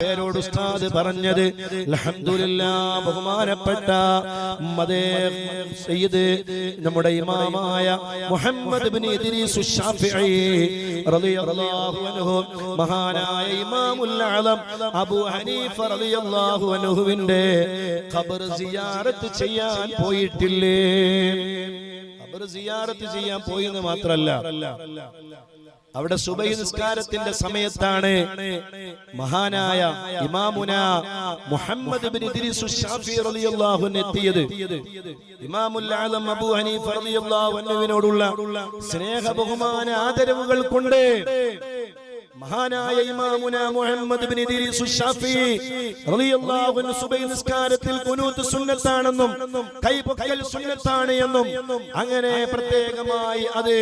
പേരോട് ഉസ്താദ് പറഞ്ഞത് ബഹുമാനപ്പെട്ട സയ്യിദ് നമ്മുടെ ഇമാമായ മുഹമ്മദ് റളിയല്ലാഹു അൻഹു മഹാനായ അബൂ ഹനീഫ റളിയല്ലാഹു അൻഹുവിന്റെ ഖബർ സിയാറത്ത് ചെയ്യാൻ പോയിട്ടില്ലേ? ഖബർ സിയാറത്ത് ചെയ്യാൻ പോയെന്ന് മാത്രല്ല. അവിടെ സുബൈ നിസ്കാരത്തിന്റെ സമയത്താണ് മഹാനായ ഇമാമുന മുഹമ്മദ് ഇബ്നു ഇദ്രീസ് ശാഫി റളിയല്ലാഹു അൻഹു എത്തിയത്. ഇമാമുൽ ആലം അബൂ ഹനീഫ റളിയല്ലാഹു അൻഹുവിനോടുള്ള സ്നേഹ ബഹുമാന ആദരവുകൾ കൊണ്ട് മഹാനായ ഇമാമുന മുഹമ്മദ് ഇബ്നു ഇദ്രീസ് ശാഫി റളിയല്ലാഹു അൻഹു സുബൈ നിസ്കാരത്തിൽ ഖുനൂത്ത് സുന്നത്താണെന്നും കൈപൊക്കൽ സുന്നത്താണ് എന്നും അങ്ങനെ പ്രത്യേകമായി അത്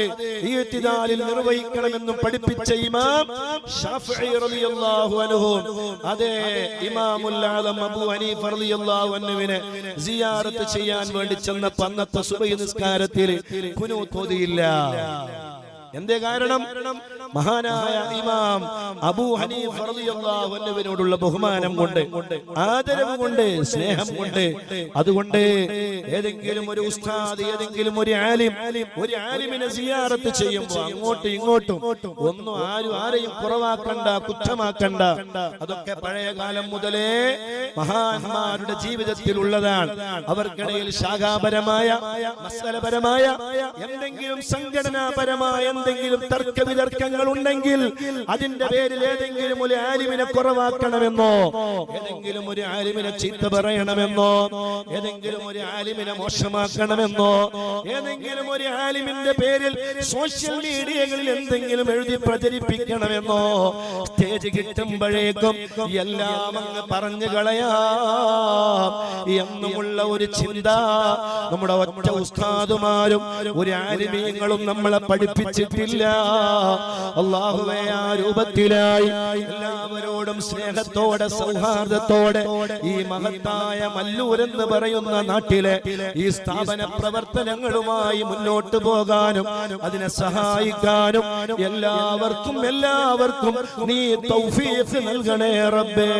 ഈത്തിദാലിൽ നിർവഹിക്കണമെന്നും പഠിപ്പിച്ച ഇമാം ഷാഫി റളിയല്ലാഹു അൻഹു അതേ ഇമാമുൽ ആലം അബൂ ഹനീഫ റളിയല്ലാഹു അൻഹുവിനെ സിയാറത്ത് ചെയ്യാൻ വേണ്ടി ചെന്ന അന്നത്തെ സുബൈ നിസ്കാരത്തിൽ ഖുനൂത്ത് ഓതിയില്ല. എന്തേ കാരണം? മഹാനായ ഇമാം അബൂ ഹനീഫ് ബഹുമാനം കൊണ്ട് ആദരവ് കൊണ്ട് സ്നേഹം കൊണ്ട് അതുകൊണ്ട് ഏതെങ്കിലും ഒരു ഉസ്താദ് ഏതെങ്കിലും ഒരു ആലിം ഒരു ആലിമിനെ സിയാറത്ത് ചെയ്യുമ്പോൾ അങ്ങോട്ടും ഇങ്ങോട്ടും ഒന്നും ആരും ആരെയും കുറവാക്കണ്ട കുറ്റമാക്കണ്ട. അതൊക്കെ പഴയ കാലം മുതലേ മഹാന്മാരുടെ ജീവിതത്തിൽ ഉള്ളതാണ്. അവർക്കിടയിൽ ശാഖാപരമായ മസലപരമായ എന്തെങ്കിലും സംഘടനാപരമായ എന്തെങ്കിലും തർക്ക വിതർക്കങ്ങൾ ഉണ്ടെങ്കിൽ അതിന്റെ പേരിൽ ഏതെങ്കിലും ഒരു ആലിമിനെ കുറവാക്കണമെന്നോ ഏതെങ്കിലും ഒരു ആലിമിനെ ചീത്ത പറയണമെന്നോ ഏതെങ്കിലും ഒരു ആലിമിനെ മോശമാക്കണമെന്നോ ഏതെങ്കിലും ഒരു ആലിമിന്റെ പേരിൽ സോഷ്യൽ മീഡിയകളിൽ എന്തെങ്കിലും എഴുതി പ്രചരിപ്പിക്കണമെന്നോ സ്റ്റേജ് കിട്ടുമ്പോഴേക്കും എല്ലാം അങ്ങ് പറഞ്ഞു കളയാം. എന്നുമുള്ള ഒരു ചിന്ത. നമ്മുടെ ഒറ്റ ഉസ്താദുമാരും ഒരു ആലിമീങ്ങളും നമ്മളെ പഠിപ്പിച്ചിട്ടില്ല. അള്ളാഹുവെ ആ രൂപത്തിലായി എല്ലാവരോടും സ്നേഹത്തോടെ സൗഹാർദ്ദത്തോടെ ഈ മഹത്തായ മല്ലൂർ എന്ന് പറയുന്ന നാട്ടിലെ ഈ സ്ഥാപന പ്രവർത്തനങ്ങളുമായി മുന്നോട്ട് പോകാനും അതിനെ സഹായിക്കാനും എല്ലാവർക്കും എല്ലാവർക്കും നീ തൗഫീഖ് നൽകണേ റബ്ബേ.